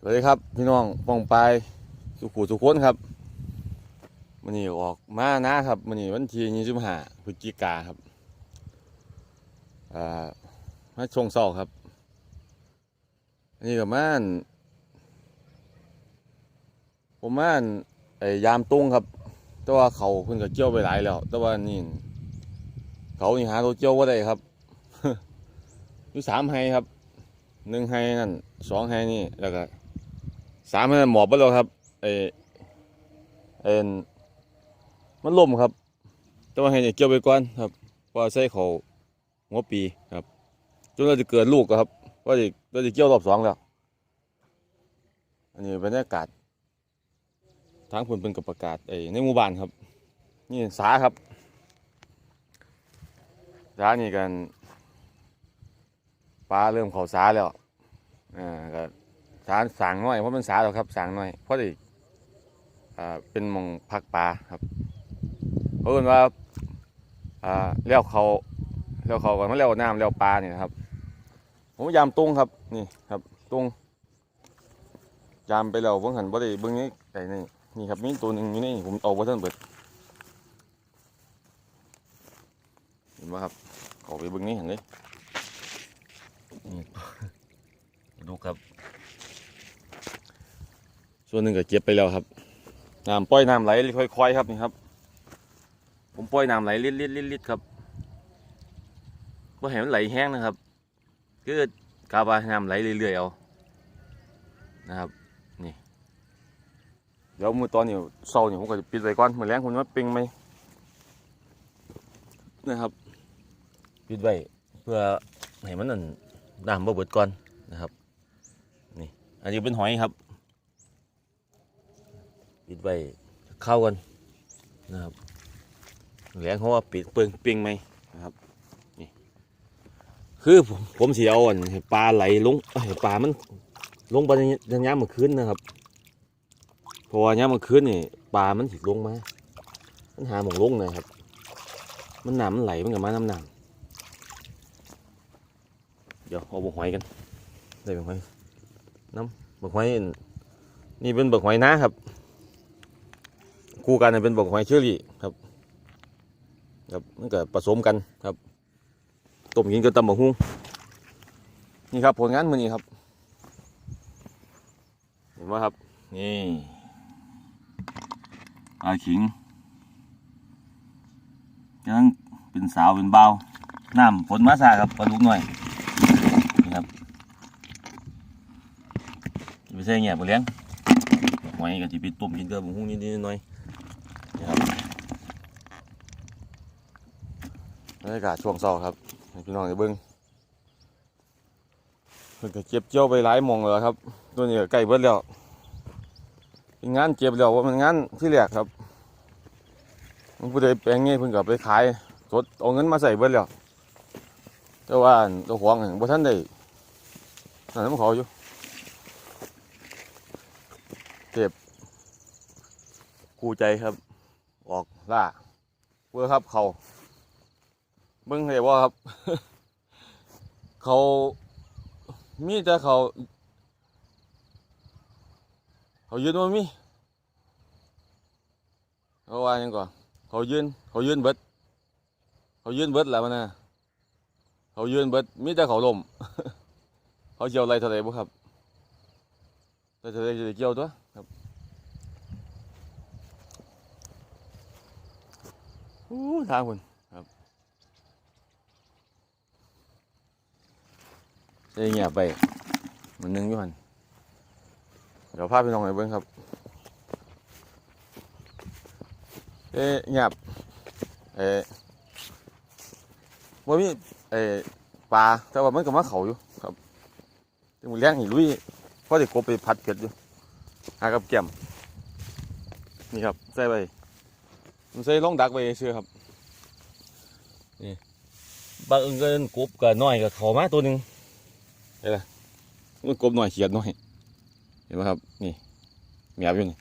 สวัสดีครับ พี่น้องป้องปลายสุขุสุขนครับมันนี่ออกมานะครับมันนี่วันที่ยี่สิบห้าพฤศจิกาครับอ่ามาชงเศร้าครับอันนี้กับม่านผมม่านไอ้ยามตุ้งครับ แต่ว่าเขาเพิ่นก็เกี่ยวไปหลายแล้ว แต่ว่านี่เขานี่หาตัวเกี่ยวว่าได้ครับอยู่สามไฮครับหนึ่งไฮนั่นสองไฮนี่แล้วก็ สามมันหมอบไปแล้วครับเอเอ็นมันล่มครับ แต่ว่าให้เนี่ยเกี่ยวไปก่อนครับเพราะใส่เขาหัวปีครับจนเราจะเกิดลูกครับว่าจะเราจะเกี่ยวรอบสองแล้วอันนี้บรรยากาศทางผลเป็นกับประกาศไอ้ในหมู่บ้านครับ นี่สาครับสานี่กันปลาเริ่มเขาสาแล้วอ่าก็ สารสางน้อยเพราะมันสาแล้วครับสางน้อยเพราะดิอ่าเป็นมองพักปลาครับเพราะว่าอ่าเลี้ยวเขาเลี้ยวเขากันมาเลี้ยวน้ำเลี้ยวปลาเนี่ยครับ ผมยามตุ้งครับนี่ครับตุ้งยามไปแล้วเพิ่งหันบ่ได้เบิ่งนี้ไก่นี่นี่ครับมีตัวหนึ่งอยู่นี่ผมเอาไว้ท่านเบิดเห็นไหมครับขาไปเบิ่งนี้เห็นเลยดูครับ ส่วนหนึ่งก็เก็บไปแล้วครับน้ำปล่อยน้ำไหลค่อยๆครับนี่ครับ ผมปล่อยน้ำไหลลิดลิดลิดลิดครับว่าเห็นมันไหลแห้งนะครับคือกาบาน้ำไหลเรื่อยๆเอานะครับนี่เดี๋ยวมือตอนนี้เศร้านี่ผมก็จะปิดไว้ก่อนเหมือนแรงผมจะมาปิงไหมนะครับปิดไว้เพื่อให้มันนั่นน้ำบ่เบิดก่อนนะครับนี่อันนี้เป็นหอยครับ ปิดไว้เข้ากันนะครับแหลงเขาว่าปิดเปิงเปิงไหมนะครับนี่คือผมผมสีเอาอันให้ปลาไหลลงปลามันลงไปในในย้ำเมื่อคืนนะครับเพราะว่าย้ำเมื่อคืนนี่ปลามันสิลงมามันหาหมองลงนะครับ มันน้ำมันไหลมันกับมาน้ำน้ำเดี๋ยวเอาบกหอยกันได้บกหอยน้ำบกหอยนี่เป็นบกหอยนะครับ คู่กันเป็นบกหอยเชอรี่ครับ ครับมันก็ผสมกันครับต้มกินกับตำบักหุ่งนี่ครับผลงานมือนี้ครับ เห็นไหมครับ นี่ปลาขิงยังเป็นสาวเป็นเบาน้ำฝนมาซาครับปลาลูกหน่อยนี่ครับไม่ใช่เงี้ยบเลี้ยงหอยกับจีปิต้มกินกับบักหุ่งนิดๆหน่อยๆ นะครับบ รรยากาศช่วงเช้าครับพี่น้องได้เบิ้งเพิ่นก็เก็บเจียวไปหลายมองแล้วครับ ตัวนี้ก็ใกล้เบิดแล้วเป็นงานเก็บแล้วว่ามันงานที่แรกครับมันผู้ใดแปลงงี้เพิ่นก็ไปขายสดเอาเงินมาใส่เบิดแล้วแต่ว่าเจ้าของนั่นบ่ทันได้นั่นนำเขาอยู่เก็บคู่ใจครับ ออกล่าเพื่อครับเขา เบิ้งเลยว่าครับ เขามีแต่เขา เขายืนว่ามีเขาว่ายังก่อนเขายืนเขายืนเบิด เขายืนเบิดแล้วมันนะเขายืนเบิดมีแต่เขาลมเขาเจียวอะไรเท่าไรบ่ครับแต่ท่าไหร่จะได้เกี่ยวตัวครับอู้ทางคุณ เงียบไปมันนึงอยู่หันเดี๋ยวพาพี่น้องไปเบิ้งครับเอ๊ะเงียบเอ๊ะว่ามีเอ๊ะปลาแต่ว่ามันก็มาเขาอยู่ครับแต่มันเลี้ยงอีลุยเพราะเด็กกบไปพัดเผ็ดอยู่หากับแก้มนี่ครับใส่ไปผมใส่ล่องดักไว้เชื่อครับนี่บางเอิญกบกับน้อยกับเขามาตัวหนึ่ง เห็นไหมมันกบน้อยเขียดหน้อย เห็นไหมครับ นี่เมียบอยู่นี่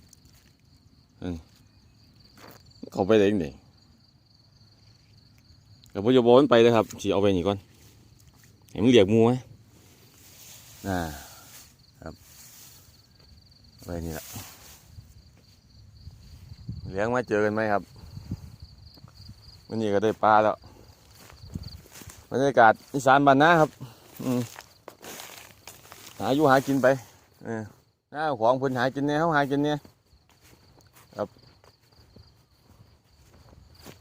เขาไปได้ยังไงกับพ่อโยบมันไปเลยครับสีเอาไปนี่ก่อน เห็นมันเหลียกมูไหมอ่า ครับไปนี่แหละเลี้ยงมาเจอกันไหมครับวันนี้ก็ได้ปลาแล้วบรรยากาศอีสานบ้านนาครับ อืม หาอยู่หากินไปเออหน้าของเพิ่นหากินเนี่ยเขาหากินเนี่ยครับ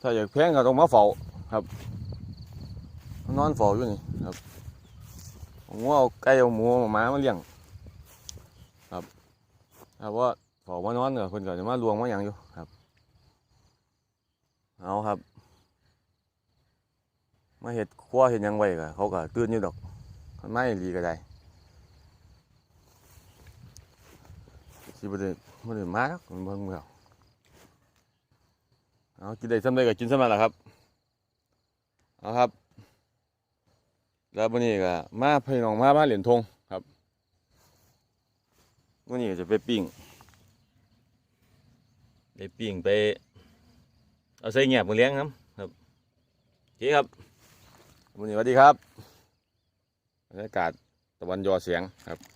ถ้าอยากแพงก็ต้องมาเฝ้าครับ นอนเฝ้าอยู่นี่ครับผมว่าเอาไก่เอาหมูเอาหมามาเลี้ยงครับถ้าว่าเฝ้ามานอนเนี่ยคนก็จะมาลวงมาอย่างอยู่ครับเอาครับ มาเห็ดครัวเห็ดยังไว้ก็เขาก็ตื่นอยู่ดอกคนไม่ดีก็ได้ สิบ่ได้บ่ได้มาครับมันเบิ่งแล้วเอากินได้ซ้ำได้ก็กินซ้ำนั่นแหละครับเอาครับ แล้ววันนี้ก็มาพี่น้องมาบ้านเหรียญทงครับวันนี้จะไปปิ้งไปปิ้งไปเอาใส่เงียบมาเลี้ยงครับครับโอเคครับวันนี้สวัสดีครับบรรยากาศตะวันยอเสียงครับ